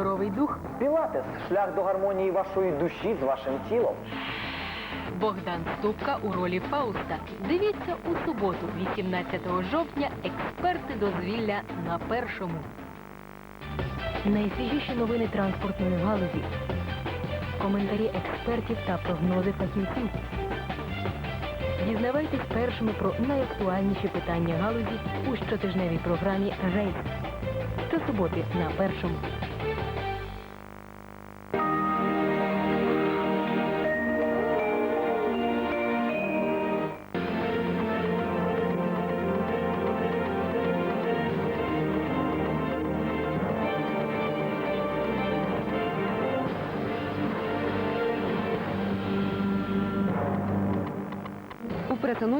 Здоровий дух Пілатес шлях до гармонії вашої душі з вашим тілом. Богдан Ступка у ролі Фауста. Дивіться у суботу, 18 жовтня, експерти дозвілля на першому. Найсвіжіші новини транспортної галузі. Коментарі експертів та прогнози фахівців. Дізнавайтесь першими про найактуальніші питання галузі у щотижневій програмі Рейс. Щосуботи на першому.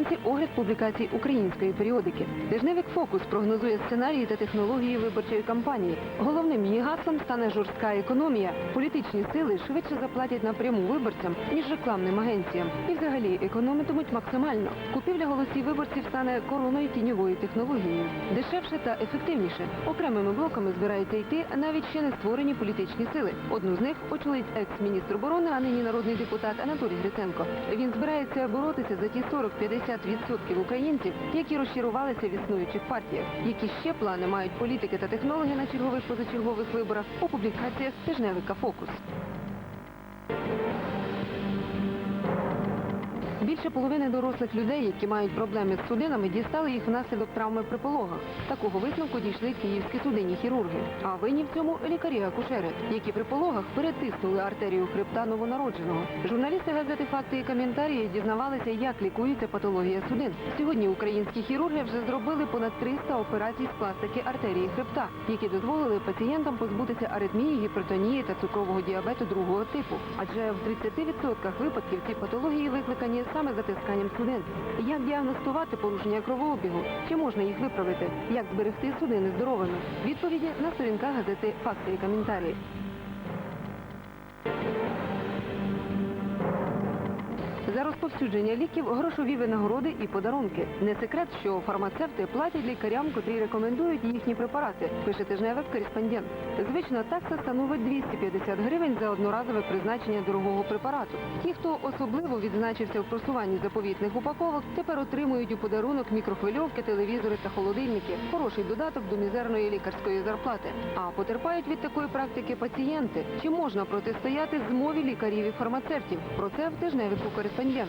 У прес-анонсі огляд публікацій української періодики. Тижневик Фокус прогнозує сценарії та технології виборчої кампанії. Головним її гаслом стане жорстка економія. Політичні сили швидше заплатять напряму виборцям, ніж рекламним агенціям. І взагалі економитимуть максимально. Купівля голосів виборців стане короною тіньової технологією. Дешевше та ефективніше. Окремими блоками збираються йти навіть ще не створені політичні сили. Одну з них очолить екс-міністр оборони, а нині народний депутат Анатолій Гриценко. Він збирається боротися за ті 40-50% українців, які розчарувалися в існуючих партіях. Які ще плани мають політики та технологи на чергових позачергових виборах у публікаціях тижневика Фокус. Більше половини дорослих людей, які мають проблеми з судинами, дістали їх внаслідок травми при пологах. Такого висновку дійшли київські судинні хірурги. А винні в цьому лікарі-акушери, які при пологах перетиснули артерію хребта новонародженого. Журналісти газети Факти і коментарі дізнавалися, як лікується патологія судин. Сьогодні українські хірурги вже зробили понад 300 операцій з пластики артерії хребта, які дозволили пацієнтам позбутися аритмії, гіпертонії та цукрового діабету другого типу. Адже в 30% випадків ці патології викликані саме затисканням судин. Як діагностувати порушення кровообігу? Чи можна їх виправити? Як зберегти судини здоровими? Відповіді на сторінках газети Факти і коментарі. За розповсюдження ліків грошові винагороди і подарунки. Не секрет, що фармацевти платять лікарям, котрі рекомендують їхні препарати, пише тижневик кореспондент. Звична такса становить 250 гривень за одноразове призначення дорогого препарату. Ті, хто особливо відзначився в просуванні заповітних упаковок, тепер отримують у подарунок мікрохвильовки, телевізори та холодильники. Хороший додаток до мізерної лікарської зарплати. А потерпають від такої практики пацієнти. Чи можна протистояти змові лікарів і фармацевтів? Про це в тижневику кореспондент. 一点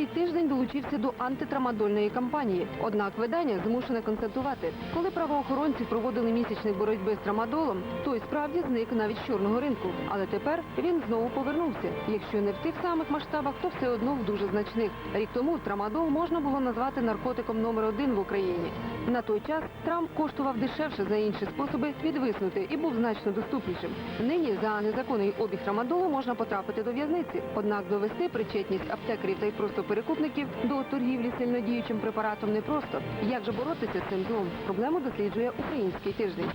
Український тиждень долучився до антитрамадольної кампанії. Однак видання змушене констатувати, коли правоохоронці проводили місячник боротьби з трамадолом, той справді зник навіть з чорного ринку. Але тепер він знову повернувся. Якщо не в тих самих масштабах, то все одно в дуже значних. Рік тому трамадол можна було назвати наркотиком номер один в Україні. На той час Трамп коштував дешевше за інші способи відвиснути і був значно доступнішим. Нині за незаконний обіг трамадолу можна потрапити до в'язниці. Однак довести причетність аптекарів та й просто перекупників до торгівлі сильнодіючим препаратом непросто. Як же боротися з цим злом? Проблему досліджує український тиждень.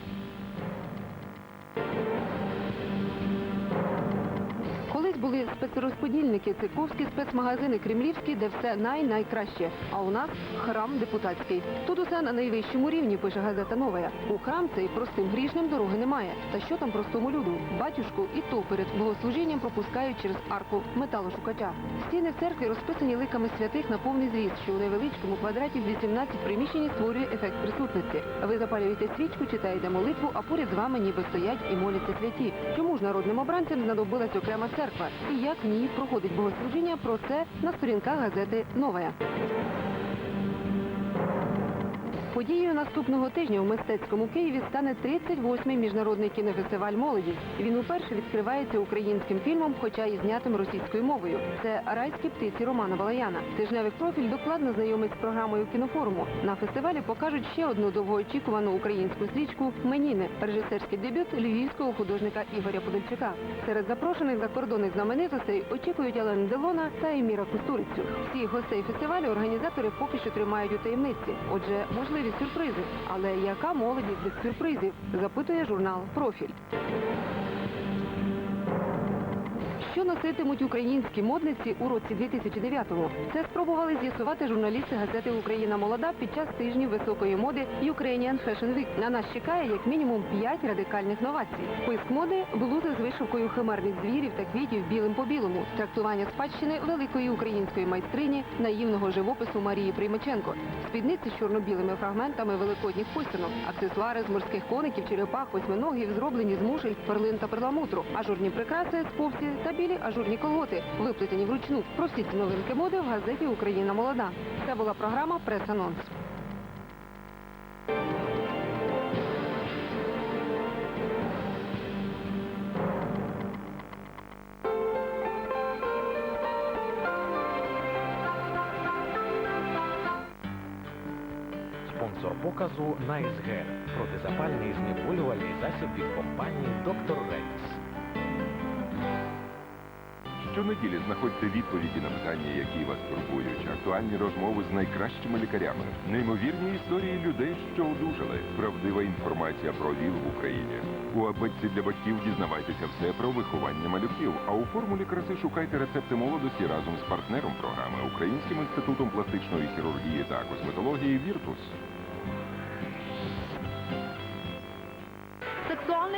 Були спецрозподільники, циковські спецмагазини кремлівські, де все най-найкраще. А у нас храм депутатський. Тут усе на найвищому рівні, пише газета Новая. У храм цей простим грішним дороги немає. Та що там простому люду? Батюшку і то перед богослужінням пропускають через арку металошукача. Стіни в церкві розписані ликами святих на повний зріст, що у невеличкому квадраті в 18 приміщенні створює ефект присутності. Ви запалюєте свічку, читаєте молитву, а поряд з вами ніби стоять і моляться святі. Чому ж народним обранцям знадобилась окрема церква? Як в ній проходить богослужіння? Про це на сторінках газети Новая. Подією наступного тижня в мистецькому Києві стане 38-й міжнародний кінофестиваль молоді. Він уперше відкривається українським фільмом, хоча і знятим російською мовою. Це райські птиці Романа Балаяна. Тижневий профіль докладно знайомить з програмою кінофоруму. На фестивалі покажуть ще одну довгоочікувану українську стрічку Меніни, режисерський дебют львівського художника Ігоря Подольчака. Серед запрошених закордонних знаменитостей очікують Елен Делона та Еміра Кустурицю. Всіх гостей фестивалю організатори поки що тримають у таємниці. Отже, можливі сюрпризи. Але яка молодість без сюрпризів? Запитує журнал Профіль. Що носитимуть українські модниці у році 2009-му? Це спробували з'ясувати журналісти газети Україна молода під час тижнів високої моди Ukrainian Fashion Week. На нас чекає як мінімум 5 радикальних новацій. Писк моди блузи з вишивкою химерних звірів та квітів білим по білому, трактування спадщини великої української майстрині наївного живопису Марії Приймаченко, спідниці з чорно-білими фрагментами великодніх писанок, аксесуари з морських коників, черепах, восьминогів, зроблені з мушель, перлин та перламутру, ажурні прикраси з повсі та білі ажурні колготи, виплетені вручну. Про ці новинки моди в газеті Україна молода. Це була програма Прес-анонс. Спонсор показу Найсгер протизапальний знеболювальний засіб від компанії Доктор Рекс. Щонеділі знаходьте відповіді на питання, які вас турбують, актуальні розмови з найкращими лікарями, неймовірні історії людей, що одужали, правдива інформація про ВІЛ в Україні. У абетці для батьків дізнавайтеся все про виховання малюків. А у формулі краси шукайте рецепти молодості разом з партнером програми Українським інститутом пластичної хірургії та косметології Віртус.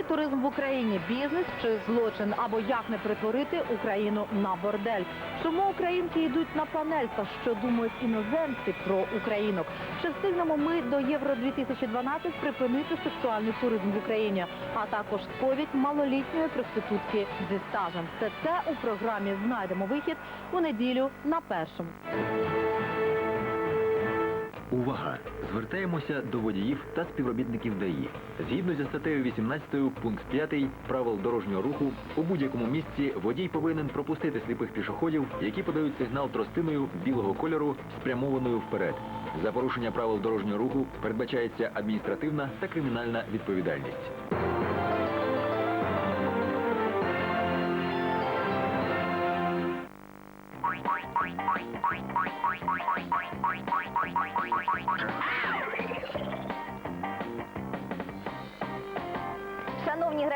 Туризм в Україні бізнес чи злочин, або як не перетворити Україну на бордель. Чому українці йдуть на панель та що думають іноземці про українок? Чи встигнемо ми до Євро 2012 припинити сексуальний туризм в Україні, а також сповідь малолітньої проститутки зі стажем? Все це у програмі знайдемо вихід у неділю на першому. Увага! Звертаємося до водіїв та співробітників ДАІ. Згідно зі статтею 18 пункт 5 правил дорожнього руху, у будь-якому місці водій повинен пропустити сліпих пішоходів, які подають сигнал тростиною білого кольору, спрямованою вперед. За порушення правил дорожнього руху передбачається адміністративна та кримінальна відповідальність.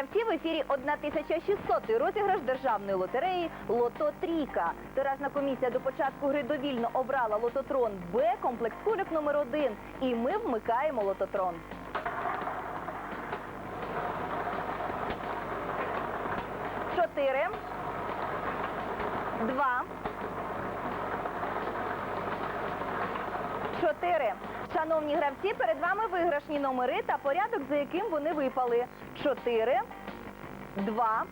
Гравці, в ефірі 1600 розіграш державної лотереї Лото Трійка. Тиражна комісія до початку гри довільно обрала лототрон Б, комплекс кульок номер 1 І ми вмикаємо лототрон. Чотири. Два. Чотири. Шановні гравці, перед вами виграшні номери та порядок, за яким вони випали. Чотири, два,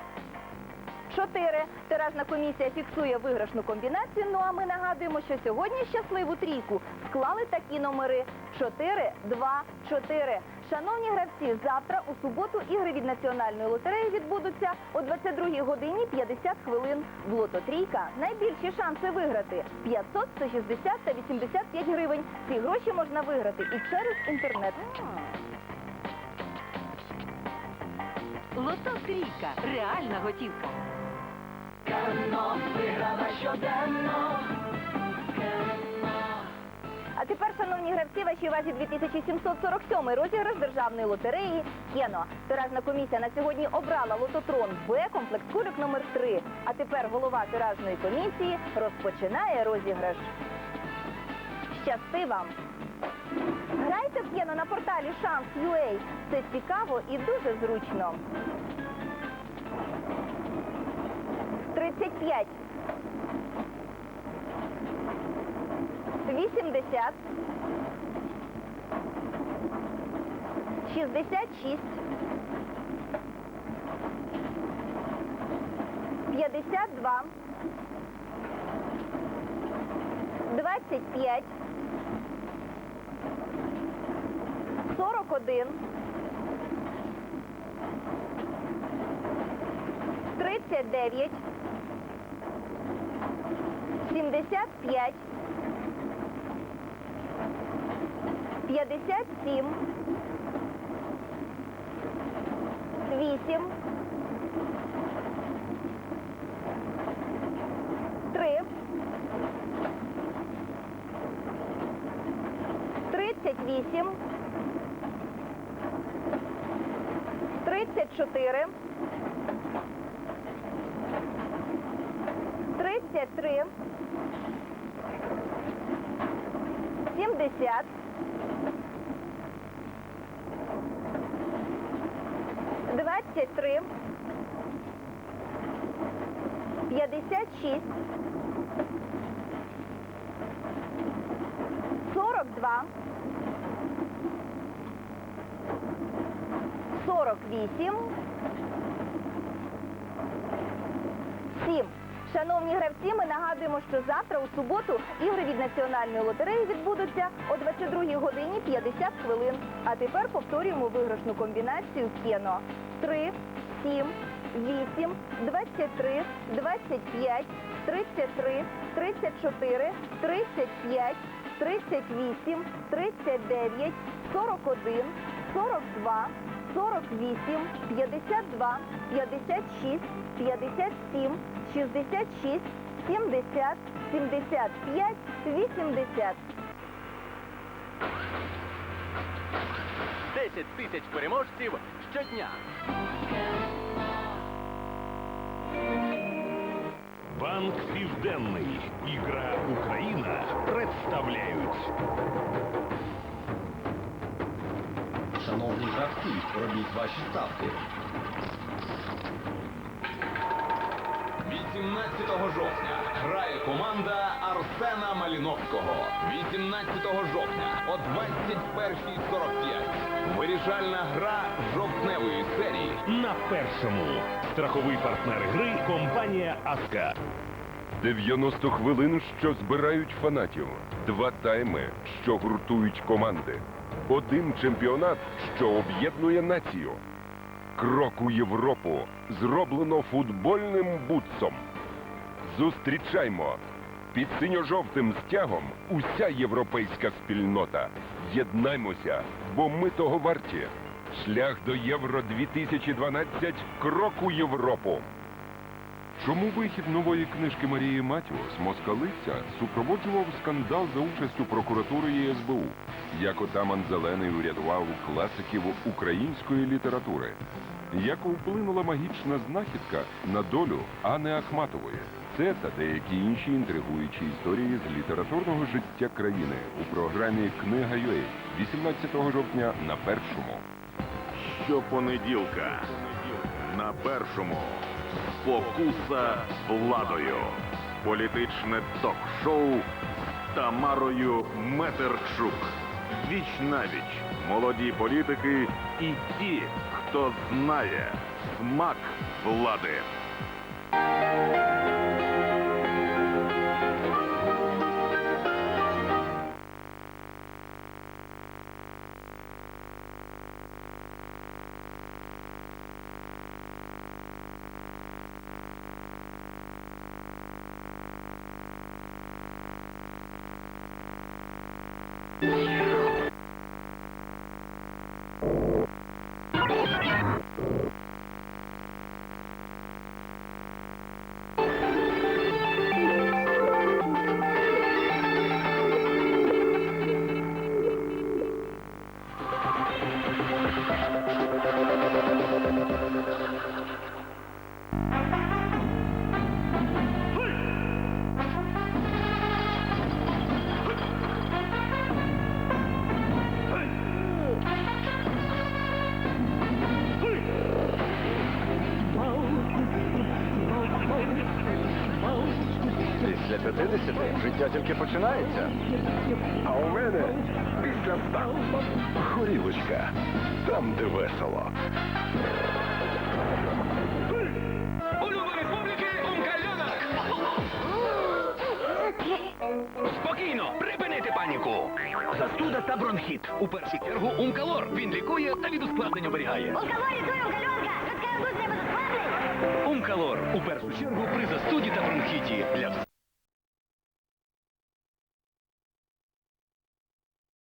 чотири. Тиражна комісія фіксує виграшну комбінацію. Ну а ми нагадуємо, що сьогодні щасливу трійку склали такі номери: чотири, два, чотири. Шановні гравці, завтра у суботу ігри від національної лотереї відбудуться о 22 годині 50 хвилин. В лото трійка найбільші шанси виграти 500, 160 та 85 гривень. Ці гроші можна виграти і через інтернет. Лото Трійка. Реальна готівка. А тепер, шановні гравці, вашій увазі 2747 розіграш державної лотереї Кено. Тиражна комісія на сьогодні обрала лототрон Б, комплекс кульок номер 3 А тепер голова тиражної комісії розпочинає розіграш. Щасти вам! Грайте в Кено на порталі Шанс.ua. Це цікаво і дуже зручно. 35 80 66 52 25 41 39 75 57 8 3 38 34 23, 70, 23, 56, 42, 48, 7. Шановні гравці, ми нагадуємо, що завтра у суботу ігри від національної лотереї відбудуться о 22 годині 50 хвилин. А тепер повторюємо виграшну комбінацію кіно. 3, 7, 8, 23, 25, 33, 34, 35, 38, 39, 41, 42, 48, 52, 56, 57, 66, 70, 75, 80. 10 тисяч переможців щодня. Банк Південний і Гра Україна представляють. Шановні гравці, робіть ваші ставки. 18 жовтня грає команда Арсена Маліновського. 18 жовтня о 21.45. Вирішальна гра жовтневої серії. На першому страховий партнер гри компанія Аска. 90 хвилин, що збирають фанатів. Два тайми, що гуртують команди. Один чемпіонат, що об'єднує націю. Крок у Європу зроблено футбольним бутсом. Зустрічаймо! Під синьо-жовтим стягом уся європейська спільнота. Єднаймося, бо ми того варті. Шлях до Євро 2012 крок у Європу. Чому вихід нової книжки Марії Матіос Москалиця супроводжував скандал за участю прокуратури і СБУ? Як отаман Зелений урятував класиків української літератури? Як вплинула магічна знахідка на долю Анни Ахматової? Це та деякі інші інтригуючі історії з літературного життя країни у програмі Книга ЮЕ 18 жовтня на першому. Щопонеділка на першому спокуса владою. Політичне ток-шоу з Тамарою Метерчук. Віч навіч молоді політики і ті, хто знає смак влади. Після починається. А у мене після 100 горілочка. Там, де весело. Улюблений публіки Умкальонок! Спокійно, припинити паніку. Застуда та бронхіт. У першу чергу Умкалор. Він лікує та від ускладнень оберігає. Умкалор. У першу чергу при застуді та бронхіті. Для